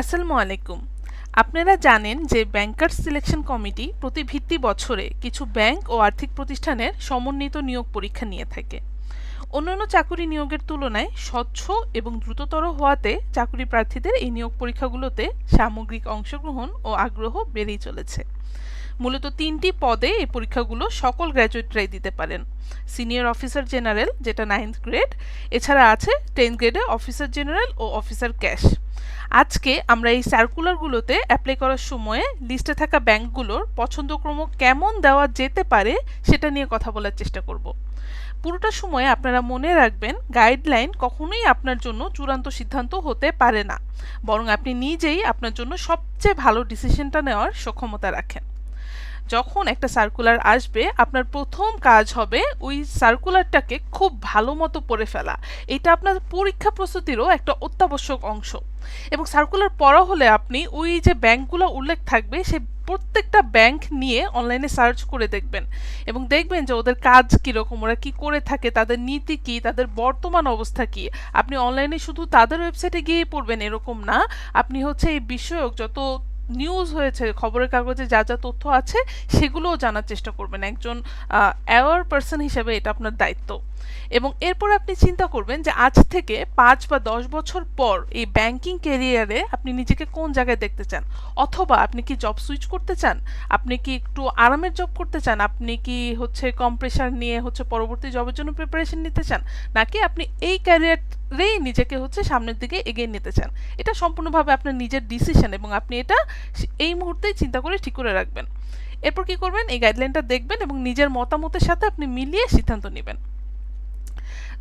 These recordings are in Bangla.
আসসালামু আলাইকুম। আপনারা জানেন যে ব্যাংকার্স সিলেকশন কমিটি প্রতি ভিত্তি বছরে কিছু ব্যাংক ও আর্থিক প্রতিষ্ঠানের সমন্বিত নিয়োগ পরীক্ষা নিয়ে থাকে। অন্যান্য চাকুরি নিয়োগের তুলনায় স্বচ্ছ এবং দ্রুততর হওয়াতে চাকুরি প্রার্থীদের এই নিয়োগ পরীক্ষাগুলোতে সামগ্রিক অংশগ্রহণ ও আগ্রহ বেড়েই চলেছে। মূলত তিনটি পদে এই পরীক্ষাগুলো সকল গ্র্যাজুয়েটরাই দিতে পারেন। সিনিয়র অফিসার জেনারেল যেটা নাইন্থ গ্রেড এছাড়া আছে টেন্থ গ্রেডে অফিসার জেনারেল ও অফিসার ক্যাশ আজকে আমরা এই সার্কুলারগুলোতে অ্যাপ্লাই করার সময়ে লিস্টে থাকা ব্যাংকগুলোর পছন্দক্রম কেমন দেওয়া যেতে পারে সেটা নিয়ে কথা বলার চেষ্টা করব। পুরোটা সময়ে আপনারা মনে রাখবেন গাইডলাইন কখনোই আপনার জন্য চূড়ান্ত সিদ্ধান্ত হতে পারে না। বরং আপনি নিজেই আপনার জন্য সবচেয়ে ভালো ডিসিশনটা নেওয়ার সক্ষমতা রাখেন। যখন একটা সার্কুলার আসবে, আপনার প্রথম কাজ হবে ওই সার্কুলারটাকে খুব ভালো মতো পড়ে ফেলা। এটা আপনার পরীক্ষা প্রস্তুতিরও একটা অত্যাবশ্যক অংশ। এবং সার্কুলার পড়া হলে আপনি ওই যে ব্যাংকগুলো উল্লেখ থাকবে, সে প্রত্যেকটা ব্যাংক নিয়ে অনলাইনে সার্চ করে দেখবেন। এবং দেখবেন যে ওদের কাজ কীরকম, ওরা কি করে থাকে, তাদের নীতি কি, তাদের বর্তমান অবস্থা কি। আপনি অনলাইনে শুধু তাদের ওয়েবসাইটে গিয়ে পড়বেন, এরকম না। আপনি হচ্ছে এই বিষয়ক যত নিউজ হয়েছে, খবরের কাগজে যা যা তথ্য আছে, সেগুলোও জানার চেষ্টা করবেন। একজন অ্যাওয়ার পার্সন হিসেবে এটা আপনার দায়িত্ব। এবং এরপর আপনি চিন্তা করবেন যে আজ থেকে পাঁচ বা দশ বছর পর এই ব্যাংকিং ক্যারিয়ারে আপনি নিজেকে কোন জায়গায় দেখতে চান? অথবা আপনি কি জব সুইচ করতে চান? আপনি কি একটু আরামের জব করতে চান? আপনি কি হচ্ছে কম প্রেশার নিয়ে হচ্ছে পরবর্তী জবের জন্য প্রিপারেশন নিতে চান? নাকি আপনি এই ক্যারিয়ারেই নিজেকে হচ্ছে সামনের দিকে এগিয়ে নিতে চান? এটা সম্পূর্ণভাবে আপনার নিজের ডিসিশন এবং আপনি এটা এই মুহূর্তেই চিন্তা করে ঠিক করে রাখবেন। এরপর কি করবেন? এই গাইডলাইনটা দেখবেন এবং নিজের মতামতের সাথে আপনি মিলিয়ে সিদ্ধান্ত নেবেন।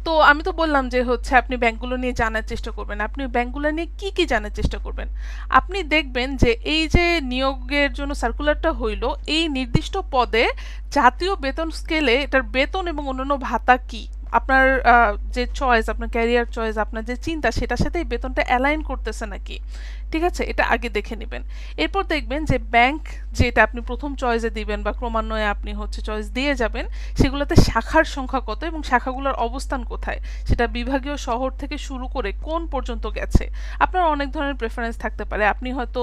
তো আমি তো বললাম যে হচ্ছে আপনি ব্যাংকগুলো নিয়ে জানার চেষ্টা করবেন। আপনি ব্যাংকগুলো নিয়ে কি কি জানার চেষ্টা করবেন? আপনি দেখবেন যে এই যে নিয়োগের জন্য সার্কুলারটা হইল, এই নির্দিষ্ট পদে জাতীয় বেতন স্কেলে এটার বেতন এবং অন্যান্য ভাতা কি? আপনার যে চয়েস আপনার ক্যারিয়ার চয়েস আপনার যে চিন্তা, সেটার সাথে বেতনটা অ্যালাইন করতেছে নাকি? ঠিক আছে? এটা আগে দেখে নেবেন। এরপর দেখবেন যে ব্যাংক যেটা আপনি প্রথম চয়েসে দিবেন বা ক্রমান্বয়ে আপনি হচ্ছে চয়েস দিয়ে যাবেন, সেগুলোতে শাখার সংখ্যা কত এবং শাখাগুলোর অবস্থান কোথায়? সেটা বিভাগীয় শহর থেকে শুরু করে কোন পর্যন্ত গেছে? আপনার অনেক ধরনের প্রেফারেন্স থাকতে পারে। আপনি হয়তো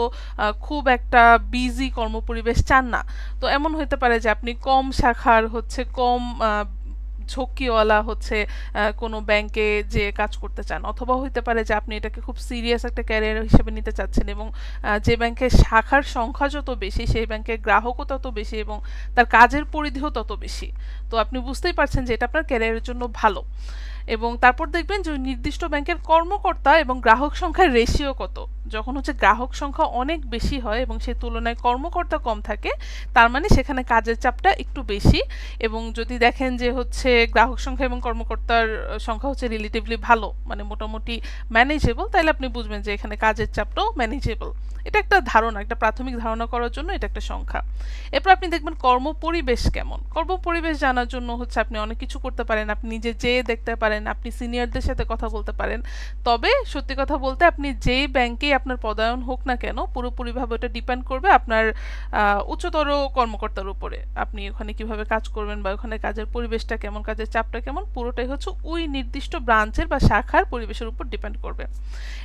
খুব একটা বিজি কর্মপরিবেশ চান না। তো এমন হতে পারে যে আপনি কম শাখার হচ্ছে কম ঝক্কিওয়ালা হচ্ছে কোনো ব্যাংকে যে কাজ করতে চান। অথবা হইতে পারে যে আপনি এটাকে খুব সিরিয়াস একটা ক্যারিয়ার হিসেবে নিতে চাচ্ছেন এবং যে ব্যাংকের শাখার সংখ্যা যত বেশি, সেই ব্যাংকের গ্রাহকও তত বেশি এবং তার কাজের পরিধিও তত বেশি। তো আপনি বুঝতেই পারছেন যে এটা আপনার ক্যারিয়ারের জন্য ভালো। এবং তারপর দেখবেন যে নির্দিষ্ট ব্যাংকের কর্মকর্তা এবং গ্রাহক সংখ্যার রেশিও কত। যখন হচ্ছে গ্রাহক সংখ্যা অনেক বেশি হয় এবং সেই তুলনায় কর্মকর্তা কম থাকে, তার মানে সেখানে কাজের চাপটা একটু বেশি এবং যদি দেখেন যে হচ্ছে গ্রাহক সংখ্যা এবং কর্মকর্তার সংখ্যা হচ্ছে রিলেটিভলি ভালো মানে মোটামুটি ম্যানেজেবল তাহলে আপনি বুঝবেন যে এখানে কাজের চাপটাও ম্যানেজেবল এটা একটা ধারণা, একটা প্রাথমিক ধারণা করার জন্য এটা একটা সংখ্যা। এরপর আপনি দেখবেন কর্মপরিবেশ কেমন? কর্মপরিবেশ জানার জন্য হচ্ছে আপনি অনেক কিছু করতে পারেন, আপনি নিজে যেয়ে দেখতে পারেন আপনি সিনিয়রদের সাথে কথা বলতে পারেন। তবে সত্যি কথা বলতে আপনি যেই ব্যাংকেই আপনার পদায়ন হোক না কেন, পুরোপুরিভাবে ওটা ডিপেন্ড করবে আপনার উচ্চতর কর্মকর্তার উপরে। আপনি ওখানে কীভাবে কাজ করবেন বা ওখানে কাজের পরিবেশটা কেমন, কাজের চাপটা কেমন, পুরোটাই হচ্ছে ওই নির্দিষ্ট ব্রাঞ্চের বা শাখার পরিবেশের উপর ডিপেন্ড করবে।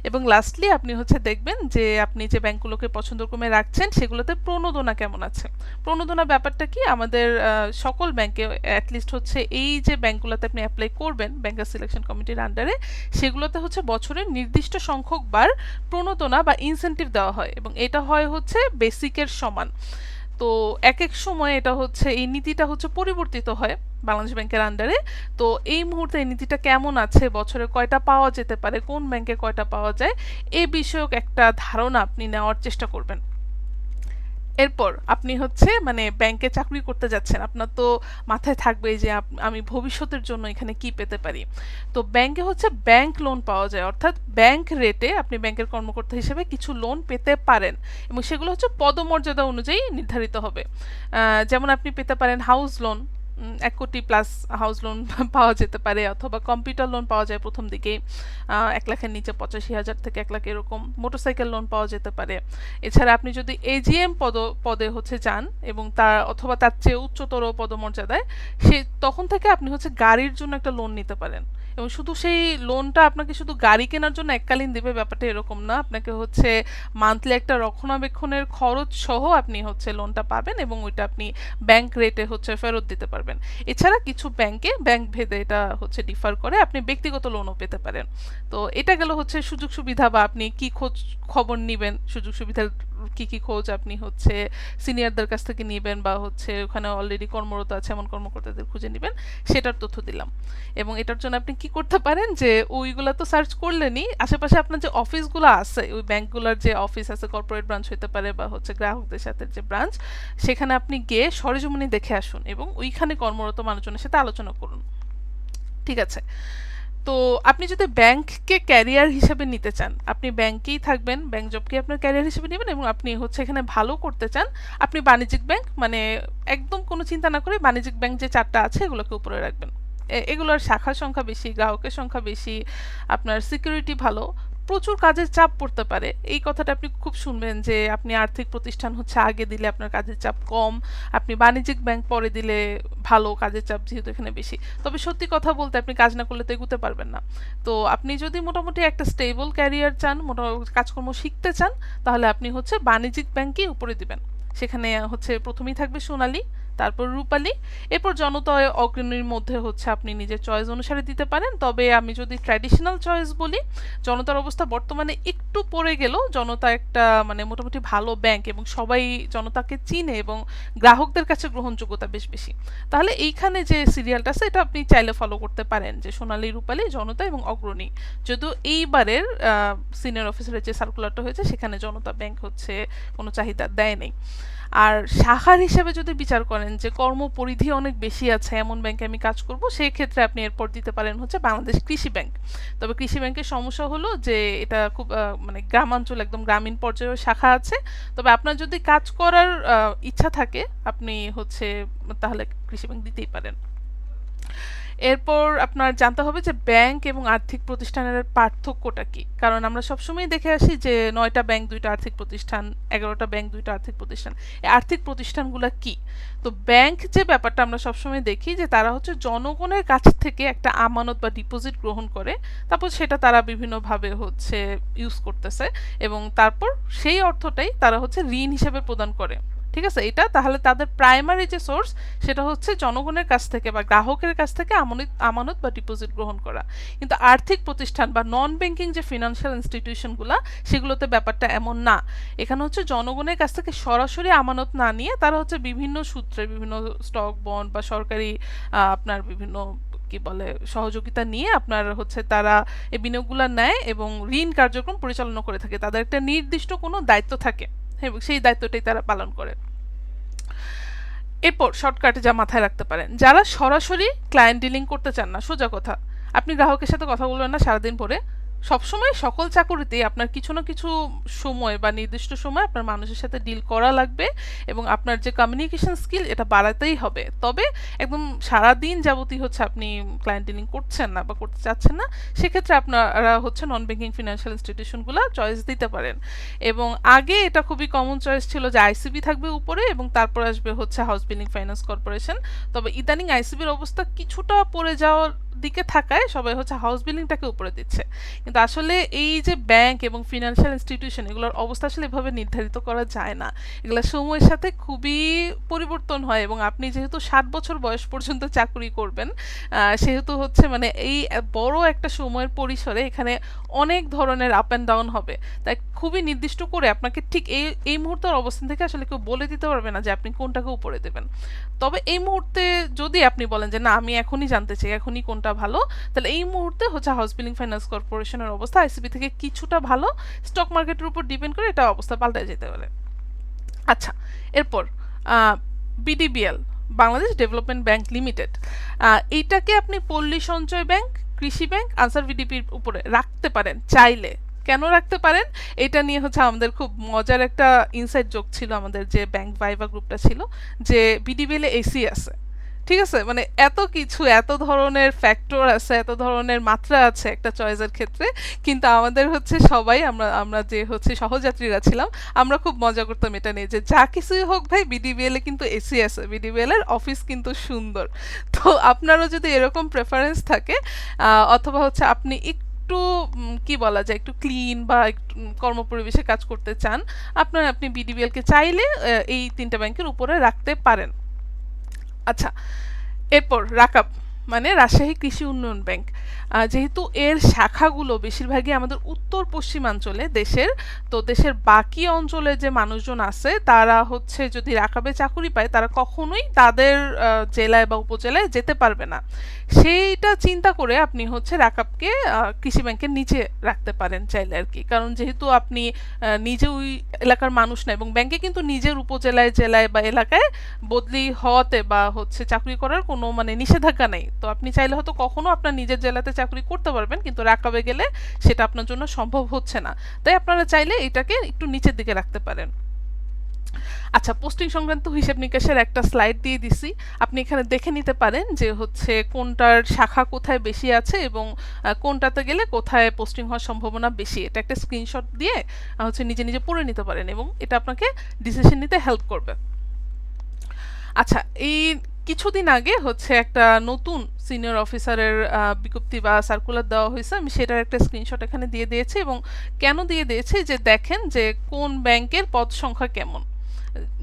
এবং লাস্টলি আপনি হচ্ছে দেখবেন যে আপনি যে ব্যাংকগুলোকে পছন্দক্রমে রাখছেন, সেগুলোতে প্রণোদনা কেমন আছে? প্রণোদনা ব্যাপারটা কি? আমাদের সকল ব্যাংকে অ্যাটলিস্ট হচ্ছে এই যে ব্যাংকগুলোতে আপনি অ্যাপ্লাই করবেন ব্যাংকার সিলেকশন কমিটির আন্ডারে সেগুলোতে হচ্ছে বছরের নির্দিষ্ট সংখ্যক বার প্রণোদনা বা ইনসেন্টিভ দেওয়া হয় এবং এটা হয় হচ্ছে বেসিকের সমান। তো এক এক সময় এটা হচ্ছে, এই নীতিটা হচ্ছে পরিবর্তিত হয় বাংলাদেশ ব্যাংকের আন্ডারে তো এই মুহূর্তে এই নীতিটা কেমন আছে? বছরে কয়টা পাওয়া যেতে পারে? কোন ব্যাংকে কয়টা পাওয়া যায়? এ বিষয়ক একটা ধারণা আপনি নেওয়ার চেষ্টা করবেন। এরপর আপনি হচ্ছে মানে ব্যাংকে চাকরি করতে যাচ্ছেন। আপনার তো মাথায় থাকবে যে আমি ভবিষ্যতের জন্য এখানে কি পেতে পারি। তো ব্যাংকে হচ্ছে ব্যাংক লোন পাওয়া যায়। অর্থাৎ ব্যাংক রেটে আপনি ব্যাংকের কর্মকর্তা হিসেবে কিছু লোন পেতে পারেন এবং সেগুলো হচ্ছে পদমর্যাদা অনুযায়ী নির্ধারিত হবে। যেমন আপনি পেতে পারেন হাউস লোন এক কোটি প্লাস হাউস লোন পাওয়া যেতে পারে অথবা কম্পিউটার লোন পাওয়া যায় প্রথম দিকে। এক লাখের নিচে পঁচাশি হাজার থেকে এক লাখ এরকম মোটরসাইকেল লোন পাওয়া যেতে পারে। এছাড়া আপনি যদি এজিএম পদ, পদে হচ্ছে যান এবং তার অথবা তার চেয়ে উচ্চতর পদমর্যাদায়, সে, তখন থেকে আপনি হচ্ছে গাড়ির জন্য একটা লোন নিতে পারেন। এবং শুধু সেই লোনটা আপনাকে শুধু গাড়ি কেনার জন্য এককালীন দেবে, ব্যাপারটা এরকম না। আপনাকে হচ্ছে মান্থলি একটা রক্ষণাবেক্ষণের খরচ সহ আপনি হচ্ছে লোনটা পাবেন এবং ওইটা আপনি ব্যাংক রেটে হচ্ছে ফেরত দিতে পারবেন। এছাড়া কিছু ব্যাংকে ব্যাংক ভেদে এটা হচ্ছে ডিফার করে আপনি ব্যক্তিগত লোনও পেতে পারেন। তো এটা গেল হচ্ছে সুযোগ সুবিধা বা আপনি কি খোঁজ খবর নিবেন, সুযোগ সুবিধার কি কি খোঁজ আপনি হচ্ছে সিনিয়রদের কাছ থেকে নেবেন বা হচ্ছে ওখানে অলরেডি কর্মরত আছে, এমন কর্মকর্তাদের খুঁজে নেবেন, সেটার তথ্য দিলাম। এবং এটার জন্য আপনি কি করতে পারেন যে ওইগুলা তো সার্চ করলেনই। আশেপাশে আপনার যে অফিসগুলো আছে, ওই ব্যাংকগুলোর যে অফিস আছে কর্পোরেট ব্রাঞ্চ হতে পারে বা হচ্ছে গ্রাহকদের সাথে যে ব্রাঞ্চ সেখানে আপনি গিয়ে সরেজমিনে দেখে আসুন এবং ওইখানে কর্মরত মানুষজনের সাথে আলোচনা করুন। ঠিক আছে? তো আপনি যদি ব্যাংককে ক্যারিয়ার হিসেবে নিতে চান, আপনি ব্যাংকেই থাকবেন ব্যাংক জবকে আপনার ক্যারিয়ার হিসেবে নেবেন এবং আপনি হচ্ছে এখানে ভালো করতে চান, আপনি বাণিজ্যিক ব্যাংক মানে একদম কোনো চিন্তা না করে বাণিজ্যিক ব্যাংক যে চারটা আছে, এগুলোকে উপরে রাখবেন। এগুলোর শাখার সংখ্যা বেশি, গ্রাহকের সংখ্যা বেশি, আপনার সিকিউরিটি ভালো, প্রচুর কাজের চাপ পড়তে পারে। এই কথাটা আপনি খুব শুনবেন যে আপনি আর্থিক প্রতিষ্ঠান হচ্ছে আগে দিলে আপনার কাজের চাপ কম, আপনি বাণিজ্যিক ব্যাংক পরে দিলে ভালো কাজের চাপ যেহেতু এখানে বেশি। তবে সত্যি কথা বলতে আপনি কাজ না করলে তো এগুতে পারবেন না। তো আপনি যদি মোটামুটি একটা স্টেবল ক্যারিয়ার চান মোটামুটি কাজকর্ম শিখতে চান, তাহলে আপনি হচ্ছে বাণিজ্যিক ব্যাংকেই উপরে দিবেন। সেখানে হচ্ছে প্রথমেই থাকবে সোনালী তারপর রূপালী। এরপর জনতা অগ্রণীর মধ্যে হচ্ছে আপনি নিজের চয়েস অনুসারে দিতে পারেন। তবে আমি যদি ট্র্যাডিশনাল চয়েস বলি, জনতার অবস্থা বর্তমানে একটু পড়ে গেল। জনতা একটা মানে মোটামুটি ভালো ব্যাংক এবং সবাই জনতাকে চিনে এবং গ্রাহকদের কাছে গ্রহণযোগ্যতা বেশ বেশি। তাহলে এইখানে যে সিরিয়ালটা আছে, এটা আপনি চাইলে ফলো করতে পারেন যে সোনালী, রূপালী, জনতা এবং অগ্রণী। যদিও এইবারের সিনিয়র অফিসারের যে সার্কুলারটা হয়েছে, সেখানে জনতা ব্যাংক হচ্ছে কোনো চাহিদা দেয় নেই। আর শাখার হিসেবে যদি বিচার করেন যে কর্মপরিধি অনেক বেশি আছে, এমন ব্যাংকে আমি কাজ করব সেই ক্ষেত্রে আপনি এরপর দিতে পারেন হচ্ছে বাংলাদেশ কৃষি ব্যাংক তবে কৃষি ব্যাংকের সমস্যা হলো যে এটা খুব মানে গ্রামাঞ্চল একদম গ্রামীণ পর্যায়ের শাখা আছে। তবে আপনার যদি কাজ করার ইচ্ছা থাকে, আপনি হচ্ছে তাহলে কৃষি ব্যাংক দিতেই পারেন। এরপর আপনার জানতে হবে যে ব্যাংক এবং আর্থিক প্রতিষ্ঠানের পার্থক্যটা কি। কারণ আমরা সবসময় দেখে আসি যে নয়টা ব্যাংক, দুইটা আর্থিক প্রতিষ্ঠান, এগারোটা ব্যাংক, দুইটা আর্থিক প্রতিষ্ঠান। এই আর্থিক প্রতিষ্ঠানগুলো কি? তো ব্যাংক যে ব্যাপারটা আমরা সবসময় দেখি যে তারা হচ্ছে জনগণের কাছ থেকে একটা আমানত বা ডিপোজিট গ্রহণ করে, তারপর সেটা তারা বিভিন্নভাবে হচ্ছে ইউজ করতেছে এবং তারপর সেই অর্থটাই তারা হচ্ছে ঋণ হিসেবে প্রদান করে। ঠিক আছে? এটা তাহলে তাদের প্রাইমারি যে সোর্স সেটা হচ্ছে জনগণের কাছ থেকে বা গ্রাহকের কাছ থেকে আমানত আমানত বা ডিপোজিট গ্রহণ করা। কিন্তু আর্থিক প্রতিষ্ঠান বা নন ব্যাংকিং যে ফিনান্সিয়াল ইনস্টিটিউশনগুলো সেগুলোতে ব্যাপারটা এমন না। এখানে হচ্ছে জনগণের কাছ থেকে সরাসরি আমানত না নিয়ে তারা হচ্ছে বিভিন্ন সূত্রে বিভিন্ন স্টক বন্ড বা সরকারি আপনার বিভিন্ন কি বলে, সহযোগিতা নিয়ে আপনার হচ্ছে তারা এই বিনিয়োগগুলো নেয় এবং ঋণ কার্যক্রম পরিচালনা করে থাকে। তাদের একটা নির্দিষ্ট কোনো দায়িত্ব থাকে। এবং সেই দায়িত্বটাই তারা পালন করে এরপর শর্টকাটে যা মাথায় রাখতে পারেন, যারা সরাসরি ক্লায়েন্ট ডিলিং করতে চান না, সোজা কথা। আপনি গ্রাহকের সাথে কথা বলবেন না সারাদিন পরে। সবসময় সকল চাকুরিতেই আপনার কিছু না কিছু সময় বা নির্দিষ্ট সময় আপনার মানুষের সাথে ডিল করা লাগবে এবং আপনার যে কমিউনিকেশন স্কিল এটা বাড়াতেই হবে। তবে একদম সারাদিন যাবতীয় হচ্ছে আপনি ক্লায়েন্ট ডিলিং করছেন না বা করতে চাচ্ছেন না, সেক্ষেত্রে আপনারা হচ্ছে নন ব্যাংকিং ফিনান্সিয়াল ইনস্টিটিউশনগুলো চয়েস দিতে পারেন। এবং আগে এটা খুবই কমন চয়েস ছিল যে আইসিবি থাকবে উপরে এবং তারপর আসবে হচ্ছে হাউস বিল্ডিং ফাইন্যান্স কর্পোরেশন তবে ইদানিং আইসিবির অবস্থা কিছুটা পড়ে যাওয়ার দিকে থাকায় সবাই হচ্ছে হাউস বিল্ডিংটাকে উপরে দিচ্ছে। কিন্তু আসলে এই যে ব্যাংক এবং ফিনান্সিয়াল ইনস্টিটিউশন এগুলোর অবস্থা আসলে এভাবে নির্ধারিত করা যায় না। এগুলো সময়ের সাথে খুবই পরিবর্তন হয় এবং আপনি যেহেতু ষাট বছর বয়স পর্যন্ত চাকরি করবেন সেহেতু হচ্ছে মানে এই বড় একটা সময়ের পরিসরে এখানে অনেক ধরনের আপ অ্যান্ড ডাউন হবে। তাই খুবই নির্দিষ্ট করে আপনাকে ঠিক এই এই মুহূর্তের অবস্থান থেকে আসলে কেউ বলে দিতে পারবে না যে আপনি কোনটাকে উপরে দেবেন। তবে এই মুহূর্তে যদি আপনি বলেন যে, না, আমি এখনই জানতে চাই, এখনই কোনটা ভালো? তাহলে এই মুহূর্তে হচ্ছে হাউস বিল্ডিং ফাইন্যান্স কর্পোরেশনের অবস্থা আইসিবি থেকে কিছুটা ভালো। স্টক মার্কেটের উপর ডিপেন্ড করে এটা অবস্থা পাল্টে যেতে পারে। আচ্ছা এরপর BDBL Bangladesh development bank limited এইটাকে আপনি পল্লী সঞ্চয় ব্যাংক, কৃষি ব্যাংক, আনসার ভিডিপির উপরে রাখতে পারেন, চাইলে। কেন রাখতে পারেন? এটা নিয়ে হচ্ছে আমাদের খুব মজার একটা ইনসাইট যোগ ছিল আমাদের যে ব্যাংক ভাইভা গ্রুপটা ছিল, যে বিডিবিএল এসি আছে। ঠিক আছে? মানে এত কিছু, এত ধরনের ফ্যাক্টর আছে, এত ধরনের মাত্রা আছে একটা চয়েসের ক্ষেত্রে। কিন্তু আমাদের হচ্ছে সবাই, আমরা আমরা যে হচ্ছে সহযাত্রীরা ছিলাম, আমরা খুব মজা করতাম এটা নিয়ে যে যা কিছুই হোক ভাই বিডিবিএলে কিন্তু এসি আছে। বিডিবিএল এর অফিস কিন্তু সুন্দর। তো আপনারও যদি এরকম প্রেফারেন্স থাকে অথবা হচ্ছে আপনি একটু কি বলা যায়, একটু ক্লিন বা একটু কর্মপরিবেশে কাজ করতে চান, আপনার আপনি বিডিবিএল কে চাইলে এই তিনটা ব্যাংকের উপরে রাখতে পারেন। আচ্ছা এরপর রাকাব। মানে রাজশাহী কৃষি উন্নয়ন ব্যাংক। যেহেতু এর শাখাগুলো বেশিরভাগই আমাদের উত্তর পশ্চিমাঞ্চলে দেশের, তো দেশের বাকি অঞ্চলে যে মানুষজন আছে, তারা হচ্ছে যদি রাকাবে চাকুরি পায়, তারা কখনোই তাদের জেলায় বা উপজেলায় যেতে পারবে না। সেইটা চিন্তা করে আপনি হচ্ছে রাকাবকে কৃষি ব্যাংকের নিচে রাখতে পারেন চাইলে আর কি। কারণ যেহেতু আপনি নিজে ওই এলাকার মানুষ না এবং ব্যাংকে কিন্তু নিজের উপজেলায়, জেলায় বা এলাকায় বদলি হওয়াতে বা হচ্ছে চাকরি করার কোনো মানে নিষেধাজ্ঞা নেই। তো আপনি চাইলে হয়তো কখনো আপনার নিজের জেলাতে চাকরি করতে পারবেন, কিন্তু রাকাবে গেলে সেটা আপনার জন্য সম্ভব হচ্ছে না। তাই আপনারা চাইলে এটাকে একটু নিচের দিকে রাখতে পারেন। আচ্ছা পোস্টিং সংক্রান্ত হিসেব নিকাশের একটা স্লাইড দিয়ে দিছি। আপনি এখানে দেখে নিতে পারেন যে হচ্ছে কোনটার শাখা কোথায় বেশি আছে এবং কোনটাতে গেলে কোথায় পোস্টিং হওয়ার সম্ভাবনা বেশি। এটা একটা স্ক্রিনশট দিয়ে হচ্ছে নিজে নিজে পড়ে নিতে পারেন এবং এটা আপনাকে ডিসিশন নিতে হেল্প করবে। আচ্ছা এই কিছুদিন আগে হচ্ছে একটা নতুন সিনিয়র অফিসারের বিজ্ঞপ্তি বা সার্কুলার দেওয়া হয়েছে। আমি সেটার একটা স্ক্রিনশট এখানে দিয়ে দিয়েছি এবং কেন দিয়ে দিয়েছি? যে দেখেন যে কোন ব্যাংকের পদ সংখ্যা কেমন।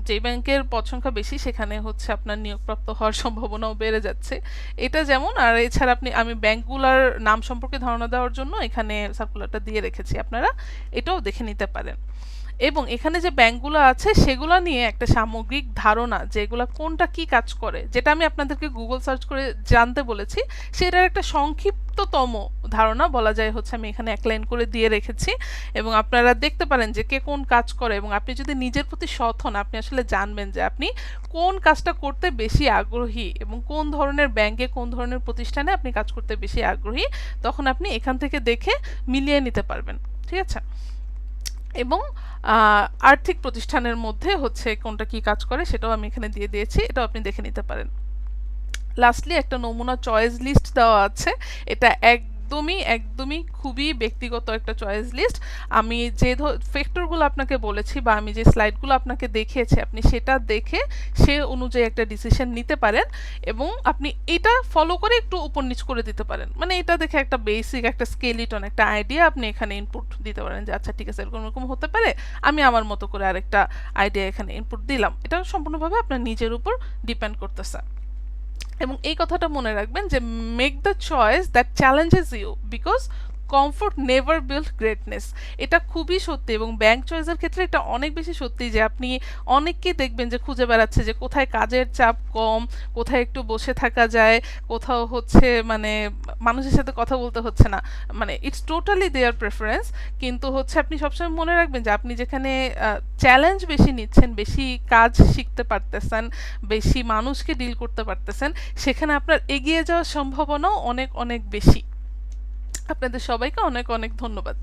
যে ব্যাংকের পদ সংখ্যা বেশি, সেখানে হচ্ছে আপনার নিয়োগপ্রাপ্ত হওয়ার সম্ভাবনাও বেড়ে যাচ্ছে। এটা যেমন, আর এছাড়া আপনি, আমি ব্যাংকগুলোর নাম সম্পর্কে ধারণা দেওয়ার জন্য এখানে সার্কুলারটা দিয়ে রেখেছি। আপনারা এটাও দেখে নিতে পারেন। এবং এখানে যে ব্যাংকগুলো আছে, সেগুলো নিয়ে একটা সামগ্রিক ধারণা যে এগুলো কোনটা কি কাজ করে, যেটা আমি আপনাদেরকে গুগল সার্চ করে জানতে বলেছি, সেটার একটা সংক্ষিপ্ততম ধারণা বলা যায় হচ্ছে আমি এখানে এক লাইন করে দিয়ে রেখেছি। এবং আপনারা দেখতে পারেন যে কে কোন কাজ করে এবং আপনি যদি নিজের প্রতি সৎ হন, আপনি আসলে জানবেন যে আপনি কোন কাজটা করতে বেশি আগ্রহী এবং কোন ধরনের ব্যাংকে কোন ধরনের প্রতিষ্ঠানে আপনি কাজ করতে বেশি আগ্রহী, তখন আপনি এখান থেকে দেখে মিলিয়ে নিতে পারবেন। ঠিক আছে? এবং আর্থিক প্রতিষ্ঠানের মধ্যে হচ্ছে কোনটা কি কাজ করে সেটাও আমি এখানে দিয়ে দিয়েছি, এটাও আপনি দেখে নিতে পারেন। লাস্টলি একটা নমুনা চয়েস লিস্ট দেওয়া আছে, এটা একদমই একদমই খুবই ব্যক্তিগত একটা চয়েস লিস্ট আমি যে ফ্যাক্টরগুলো আপনাকে বলেছি বা আমি যে স্লাইডগুলো আপনাকে দেখিয়েছি, আপনি সেটা দেখে সে অনুযায়ী একটা ডিসিশন নিতে পারেন এবং আপনি এটা ফলো করে একটু উপর নিচ করে দিতে পারেন। মানে এটা দেখে একটা বেসিক একটা স্কেলিটন একটা আইডিয়া আপনি এখানে ইনপুট দিতে পারেন যে আচ্ছা ঠিক আছে, এরকম এরকম হতে পারে, আমি আমার মতো করে আরেকটা আইডিয়া এখানে ইনপুট দিলাম। এটা সম্পূর্ণভাবে আপনার নিজের উপর ডিপেন্ড করতেছে। এবং এই কথাটা মনে রাখবেন যে make the choice that challenges you because comfort never build greatness এটা খুবই সত্যি এবং ব্যাংক চয়েসের ক্ষেত্রে এটা অনেক বেশি সত্যি যে আপনি অনেককে দেখবেন যে খুঁজে বেড়াচ্ছে যে কোথায় কাজের চাপ কম, কোথায় একটু বসে থাকা যায়, কোথাও হচ্ছে মানে মানুষের সাথে কথা বলতে হচ্ছে না। মানে ইটস টোটালি দেয়ার প্রেফারেন্স কিন্তু হচ্ছে আপনি সবসময় মনে রাখবেন যে আপনি যেখানে চ্যালেঞ্জ বেশি নিচ্ছেন, বেশি কাজ শিখতে পারতেছেন, বেশি মানুষকে ডিল করতে পারতেছেন, সেখানে আপনার এগিয়ে যাওয়ার সম্ভাবনাও অনেক অনেক বেশি। আপনাদের সবাইকে অনেক অনেক ধন্যবাদ।